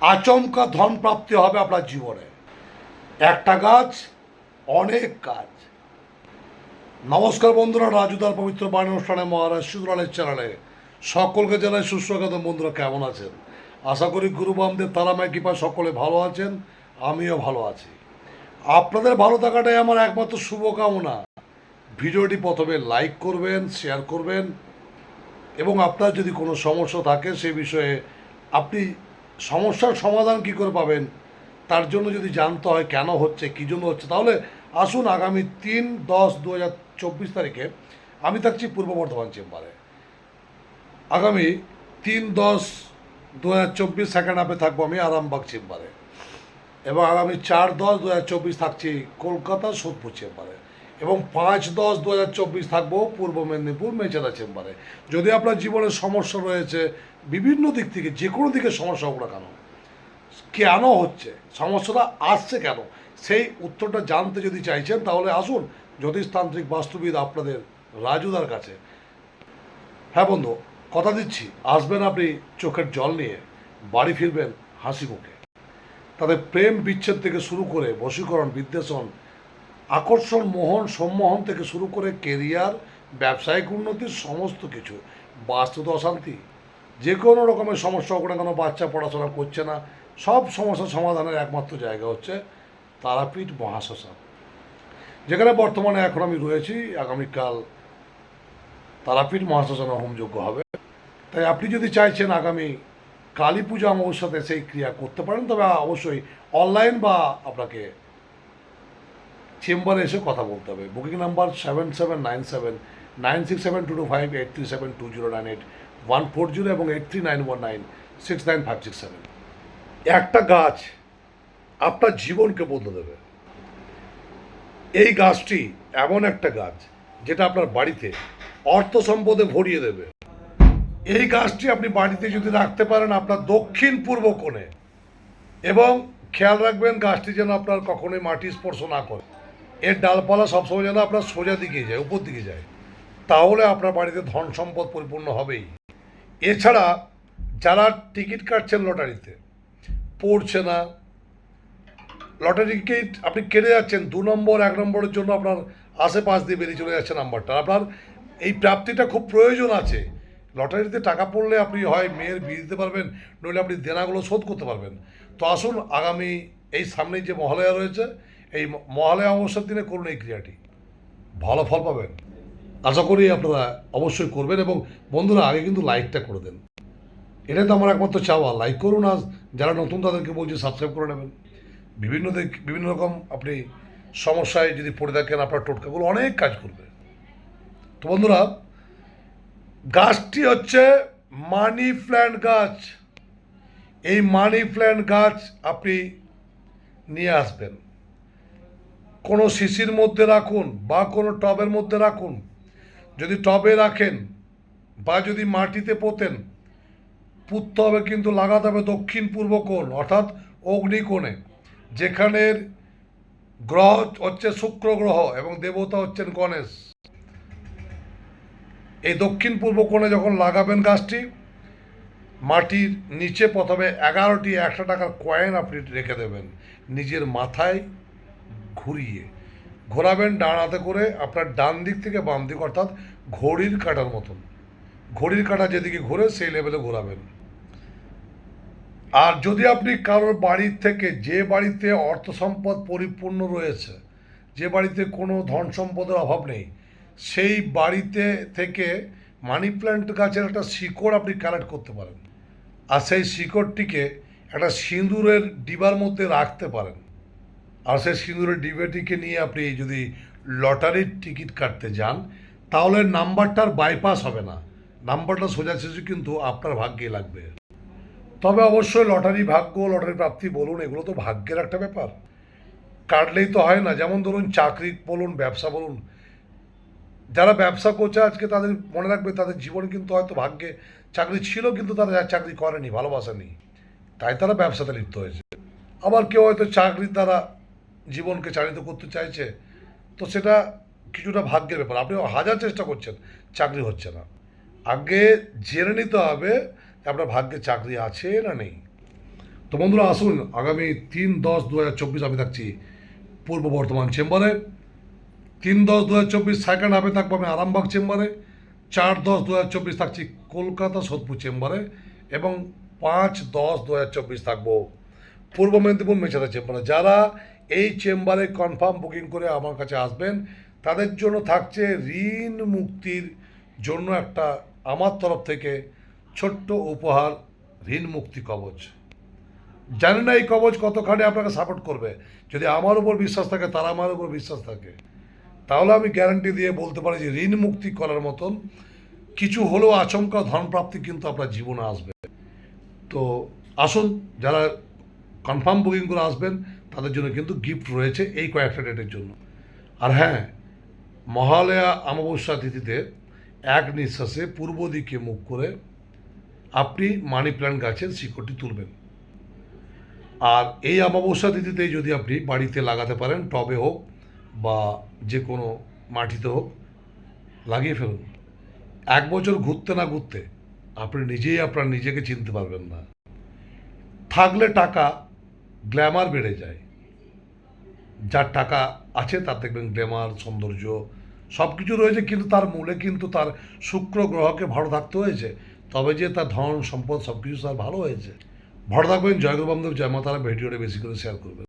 আচমকা ধন প্রাপ্তি হবে আপনার জীবনে। একটা গাছ, অনেক কাজ। নমস্কার বন্ধুরা রাজুদার পবিত্র বাণী অনুষ্ঠানে মহারাজ সুদরালের চ্যানেলে সকলকে জানাই সুস্বাগত। বন্ধুরা, কেমন আছেন? আশা করি গুরু বামদের তারামায় কৃপা সকলে ভালো আছেন, আমিও ভালো আছি। আপনাদের ভালো থাকাটাই আমার একমাত্র শুভকামনা। ভিডিওটি প্রথমে লাইক করবেন, শেয়ার করবেন এবং আপনার যদি কোনো সমস্যা থাকে সে বিষয়ে আপনি সমস্যার সমাধান কি করে পাবেন? তার জন্য যদি জানতে হয় কেন হচ্ছে, কী জন্য হচ্ছে, তাহলে আসুন আগামী তিন দশ দু হাজার চব্বিশ তারিখে আমি থাকছি পূর্ব বর্ধমান চেম্বারে। আগামী তিন দশ দু হাজার চব্বিশ সেকেন্ড হাফে থাকব আমি আরামবাগ চেম্বারে। এবং আগামী চার দশ দু হাজার চব্বিশ থাকছি কলকাতা সোদপুর চেম্বারে। এবং পাঁচ দশ দু হাজার চব্বিশ থাকব পূর্ব মেদিনীপুর মেচেদা চেম্বারে। যদি আপনার জীবনে সমস্যা রয়েছে, বিভিন্ন দিক থেকে, যে কোনো দিকে সমস্যা হোক না কেন কেন হচ্ছে, সমস্যাটা আসছে কেন, সেই উত্তরটা জানতে যদি চাইছেন, তাহলে আসুন জ্যোতিষতান্ত্রিক বাস্তুবিদ আপনাদের রাজুদার কাছে। হ্যাঁ বন্ধু, কথা দিচ্ছি, আসবেন আপনি চোখের জল নিয়ে, বাড়ি ফিরবেন হাসি মুখে তাদের প্রেম বিচ্ছেদ থেকে শুরু করে বশীকরণ, বিদ্বেষণ আকর্ষণ, মোহন, সম্মোহন থেকে শুরু করে কেরিয়ার, ব্যবসায়িক উন্নতির সমস্ত কিছু। বাস্তুত অশান্তি। যে কোনো রকমের সমস্যা হোক না কোনো, বাচ্চা পড়াশোনা করছে না, সব সমস্যার সমাধানের একমাত্র জায়গা হচ্ছে তারাপীঠ মহাশ্মশান। যেখানে বর্তমানে এখন আমি রয়েছি, আগামীকাল তারাপীঠ মহাশ্মশানে হোমযোগ্য হবে। তাই আপনি যদি চাইছেন আগামী কালী পূজা অমাবস্যাতে সেই ক্রিয়া করতে পারেন, তবে অবশ্যই অনলাইন বা আপনাকে চেম্বারে এসে কথা বলতে হবে। Booking number seven seven nine seven nine six seven two two five eight three seven two zero nine eight one four zero এবং eight three nine one nine six nine five six seven একটা গাছ আপনার জীবনকে বদলে দেবে। এই গাছটি এমন একটা গাছ যেটা আপনার বাড়িতে অর্থ সম্পদে ভরিয়ে দেবে। এই গাছটি আপনি বাড়িতে যদি রাখতে পারেন আপনার দক্ষিণ পূর্ব কোণে। এবং খেয়াল রাখবেন গাছটি যেন আপনার কখনোই মাটি স্পর্শ না করে। এর ডালপালা সবসময় যেন আপনার সোজা দিকে যায়, উপর দিকে যায়। তাহলে আপনার বাড়িতে ধন সম্পদ পরিপূর্ণ হবেই। এছাড়া যারা টিকিট কাটছেন লটারিতে, পড়ছে না, লটারি টিকিট আপনি কেটে যাচ্ছেন, দু নম্বর, এক নম্বরের জন্য আপনার আশেপাশ দিয়ে বেরিয়ে চলে যাচ্ছে নাম্বারটা। আপনার এই প্রাপ্তিটা খুব প্রয়োজন আছে। লটারিতে টাকা পড়লে আপনি হয় মেয়ের বিয়ে দিতে পারবেন, নইলে আপনি দেনাগুলো শোধ করতে পারবেন। তো আসুন, আগামী এই সামনেই যে মহালয়া রয়েছে এই মহালয়া অমাবস্যার দিনে করুন এই ক্রিয়াটি। ভালো ফল পাবেন। আশা করি আপনারা অবশ্যই করবেন এবং বন্ধুরা, আগে কিন্তু লাইকটা করে দেন। এটা তো আমার একমাত্র চাওয়া। লাইক করুন আর যারা নতুন তাদেরকে বলছি সাবস্ক্রাইব করে নেবেন। বিভিন্ন দিক, বিভিন্ন রকম আপনি সমস্যায় যদি পড়ে থাকেন, আপনার টোটকাগুলো অনেক কাজ করবে। তো বন্ধুরা, গাছটি হচ্ছে মানি প্ল্যান্ট গাছ। এই মানি প্ল্যান্ট গাছ আপনি নিয়ে আসবেন। কোনো শিশির মধ্যে রাখুন বা কোনো টবের মধ্যে রাখুন। যদি টবে রাখেন বা যদি মাটিতে পোতেন, পুঁততে হবে কিন্তু লাগাতে হবে দক্ষিণ পূর্ব কোণ, অর্থাৎ অগ্নিকোণে। যেখানের গ্রহ হচ্ছে শুক্র গ্রহ এবং দেবতা হচ্ছেন গণেশ। এই দক্ষিণ পূর্ব কোণে যখন লাগাবেন গাছটি, মাটির নিচে প্রথমে এগারোটি একশো টাকার কয়েন আপনি রেখে দেবেন। নিজের মাথায় ঘুরিয়ে, ঘোরাবেন ডান হাতে করে আপনার ডান দিক থেকে বাম দিক, অর্থাৎ ঘড়ির কাটার মতন। ঘড়ির কাটা যেদিকে ঘুরে, সেই লেভেলে ঘোরাবেন। আর যদি আপনি কারোর বাড়ির থেকে যে বাড়িতে অর্থ সম্পদ পরিপূর্ণ রয়েছে, যে বাড়িতে কোনো ধন সম্পদের অভাব নেই, সেই বাড়িতে থেকে মানি প্ল্যান্ট গাছের একটা শিকড় আপনি কালেক্ট করতে পারেন। আর সেই শিকড়টিকে একটা সিঁদুরের ডিবার মধ্যে রাখতে পারেন। আর সেই সিঁদুরের ডিবেটিকে নিয়ে আপনি যদি লটারির টিকিট কাটতে যান, তাহলে নাম্বারটার বাইপাস হবে না। নাম্বারটা সোজাসুজি কিন্তু আপনার ভাগ্যে লাগবে। তবে অবশ্যই লটারি ভাগ্য, লটারি প্রাপ্তি বলুন, এগুলো তো ভাগ্যের একটা ব্যাপার। কাটলেই তো হয় না। যেমন ধরুন চাকরি বলুন, ব্যবসা বলুন, যারা ব্যবসা করছে আজকে তাদের মনে রাখবে, তাদের জীবন কিন্তু হয়তো ভাগ্যে চাকরি ছিল, কিন্তু তারা চাকরি করেনি ভালোবাসা নেই তাই তারা ব্যবসাতে লিপ্ত হয়েছে। আবার কেউ হয়তো চাকরির দ্বারা জীবনকে চালিত করতে চাইছে, তো সেটা কিছুটা ভাগ্যের ব্যাপার। আপনি হাজার চেষ্টা করছেন, চাকরি হচ্ছে না। আগে জেনে নিতে হবে আপনার ভাগ্যে চাকরি আছে না নেই। তো বন্ধুরা, আসুন, আগামী তিন দশ দু হাজার চব্বিশ আমি থাকছি পূর্ব বর্ধমান চেম্বারে। তিন দশ দু হাজার চব্বিশ সেকেন্ড হাফে থাকব আমি আরামবাগ চেম্বারে। চার দশ দু হাজার চব্বিশ থাকছি কলকাতা সোদপুর চেম্বারে। এবং পাঁচ দশ দু হাজার চব্বিশ থাকব পূর্ব মেদিনীপুর মেছাদা চেম্বারে। যারা এই চেম্বারে কনফার্ম বুকিং করে আমার কাছে আসবেন। তাদের জন্য থাকছে ঋণ মুক্তির জন্য একটা আমার তরফ থেকে ছোট্ট উপহার, ঋণ মুক্তি কবচ। জানি না এই কবচ কতখানি আপনাকে সাপোর্ট করবে। যদি আমার উপর বিশ্বাস থাকে, তারা আমার উপর বিশ্বাস থাকে। তাহলে আমি গ্যারান্টি দিয়ে বলতে পারি যে ঋণ মুক্তি করার মতন কিছু হলেও আচমকা ধনপ্রাপ্তি কিন্তু আপনার জীবনে আসবে। তো আসুন, যারা কনফার্ম বুকিং করে আসবেন তাদের জন্য কিন্তু গিফট রয়েছে এই কয়েকটা ডেটের জন্য। আর হ্যাঁ মহালয়া অমাবস্যা তিথিতে এক নিঃশ্বাসে পূর্ব দিকে মুখ করে আপনি মানি প্ল্যান্ট গাছের শিকড়টি তুলবেন। আর এই অমাবস্যা তিথিতে যদি আপনি বাড়িতে লাগাতে পারেন, টবে হোক বা যে কোনো মাটিতে হোক, লাগিয়ে ফেলুন। এক বছর ঘুরতে না ঘুরতে আপনি নিজেই আপনার নিজেকে চিনতে পারবেন না। থাকলে টাকা গ্ল্যামার বেড়ে যায়। যার টাকা আছে তার দেখবেন গ্ল্যামার, সৌন্দর্য সব কিছু রয়েছে, কিন্তু তার মূলে কিন্তু তার শুক্র গ্রহকে ভালো থাকতে হয়েছে। তবে যে তার ধন, সম্পদ সব কিছু তার ভালো হয়েছে। ভালো থাকবেন বান্ধব জয় মাতারা ভিডিওটা বেশি করে শেয়ার করবেন।